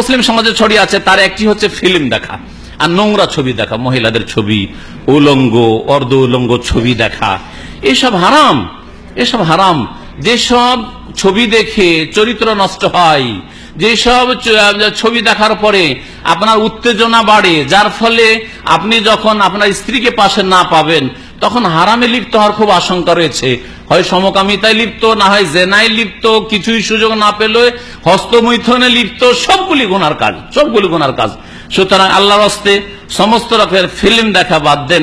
মুসলিম সমাজে ছড়িয়ে আছে, তার একটি হচ্ছে ফিল্ম দেখা আর নোংরা ছবি দেখা, মহিলাদের ছবি, উলঙ্গ, অর্ধ উলঙ্গ ছবি দেখা। এসব হারাম এসব হারাম। যেসব ছবি দেখে চরিত্র নষ্ট হয়, যেসব ছবি দেখার পরে আপনার উত্তেজনা বাড়ে, যার ফলে আপনি যখন আপনার স্ত্রীকে পাশে না পাবেন তখন হারামে লিপ্ত হওয়ার খুব আশঙ্কা রয়েছে। হয় সমকামিতায় লিপ্ত, না হয় জেনায় লিপ্ত, কিছুই সুযোগ না পেলে হস্তমৈথনে লিপ্ত, সবগুলি গুনার কাজ, সবগুলি গুনার কাজ। সুতরাং আল্লাহর হস্তে সমস্ত রকমের ফিল্ম দেখা বাদ দেন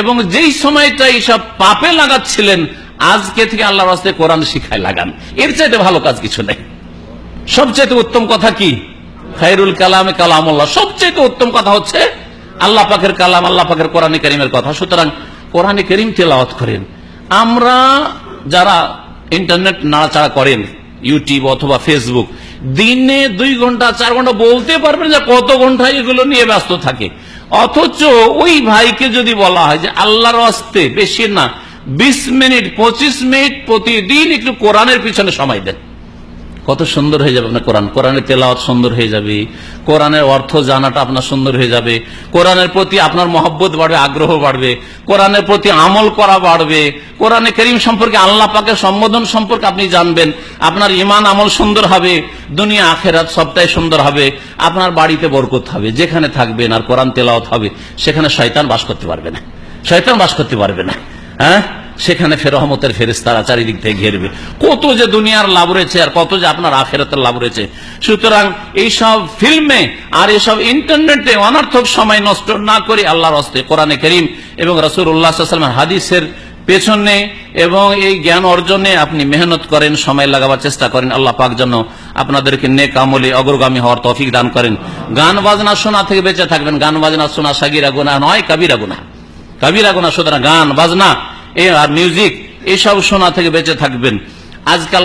এবং যেই সময়টা এইসব পাপে লাগাচ্ছিলেন, আজকে থেকে আল্লাহর হস্তে কোরআন শিখায় লাগান। এর চাইতে ভালো কাজ কিছু নেই। সবচেয়ে উত্তম কথা কি? খাইরুল কালামে কালামুল্লাহ। সবচেয়ে উত্তম কথা হচ্ছে আল্লাহ পাকের কালাম, আল্লাহ পাকের কোরআনে করিমের কথা। সুতরাং কোরআনে করিম তেলাওয়াত করেন। আমরা যারা ইন্টারনেট নাড়াচাড়া করেন, ইউটিউব অথবা ফেসবুক, দিনে দুই ঘণ্টা, চার ঘণ্টা বলতে পারবেন যে কত ঘণ্টা এগুলো নিয়ে ব্যস্ত থাকে। অথচ ওই ভাইকে যদি বলা হয় যে আল্লাহর হস্তে বেশি না, বিশ মিনিট, পঁচিশ মিনিট প্রতিদিন একটু কোরআনের পিছনে সময় দেন। কত সুন্দর হয়ে যাবে আপনার কোরআন। কোরআনের তেলাওয়াত সুন্দর হয়ে যাবে। কোরআনের অর্থ জানাটা আপনার সুন্দর হয়ে যাবে। কোরআনের প্রতি আপনার মহব্বত বাড়বে, আগ্রহ বাড়বে। কোরআনের প্রতি আমল করা বাড়বে। কোরআনে করিম সম্পর্কে আল্লাহ পাকের সম্বোধন সম্পর্কে আপনি জানবেন। আপনার ইমান আমল সুন্দর হবে। দুনিয়া, আখেরাত সবটাই সুন্দর হবে। আপনার বাড়িতে বরকত হবে। যেখানে থাকবেন আর কোরআন তেলাওয়াত হবে, সেখানে শয়তান বাস করতে পারবে না। শয়তান বাস করতে পারবে না। হ্যাঁ? সেখানে ফের রহমতের ফেরেস্তারা চারিদিক থেকে ঘেরবে কত যে দুনিয়ার লাভ রয়েছে আর কত যে আপনার আখেরাতের লাভ রয়েছে। সুতরাং এইসব ফিল্মে আর এসব ইন্টারনেটে অনর্থক সময় নষ্ট না করে আল্লাহর হস্তে কোরআনে করিম এবং রসুল উল্লাহামের হাদিসের পেছনে এবং এই জ্ঞান অর্জনে আপনি মেহনত করেন, সময় লাগাবার চেষ্টা করেন। আল্লাহ পাক যেন আপনাদেরকে নেক আমলে অগ্রগামী হওয়ার তফিক দান করেন। গান, বাজনা শোনা থেকে বেঁচে থাকবেন। গান, বাজনা শোনা সাগিরা গুনা নয়, কাবিরা গুনা কাবিরা গুনা সুতরাং গান, বাজনা আর মিউজিক এসব শোনা থেকে বেঁচে থাকবেন। আজকাল